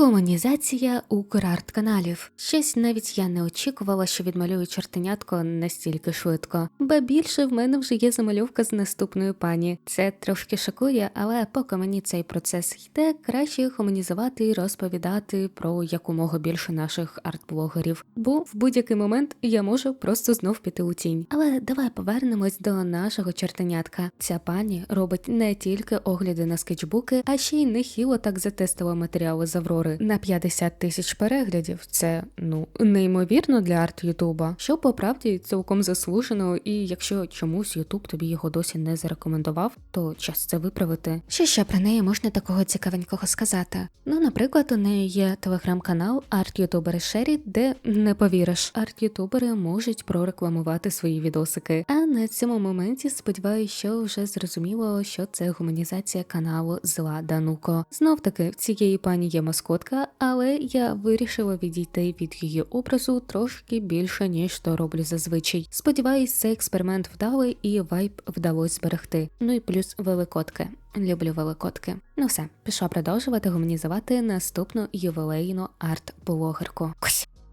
Гуманізація Украрт каналів. Щось навіть я не очікувала, що відмалюю чортенятко настільки швидко, ба більше в мене вже є замальовка з наступною пані. Це трошки шокує, але поки мені цей процес йде, краще гуманізувати і розповідати про якомога більше наших арт-блогерів. Бо в будь-який момент я можу просто знов піти у тінь. Але давай повернемось до нашого чортенятка. Ця пані робить не тільки огляди на скетчбуки, а ще й нехило так затестила матеріали з Аврори на 50 тисяч переглядів. Це ну неймовірно для арт Ютуба, що по правді цілком заслужено, і якщо чомусь Ютуб тобі його досі не зарекомендував, то час це виправити. Що ще про неї можна такого цікавенького сказати? Ну, наприклад, у неї є телеграм-канал арт-ютубери Шері, де не повіриш, арт-ютубери можуть прорекламувати свої відосики. А на цьому моменті сподіваюся, що вже зрозуміло, що це гуманізація каналу Зла Дануко. Знов таки в цієї пані є маскотка, але я вирішила відійти від її образу трошки більше, ніж то роблю зазвичай. Сподіваюсь, цей експеримент вдалий і вайб вдалося зберегти. Ну і плюс великотки. Люблю великотки. Ну все, пішла продовжувати гуманізувати наступну ювілейну арт-блогерку.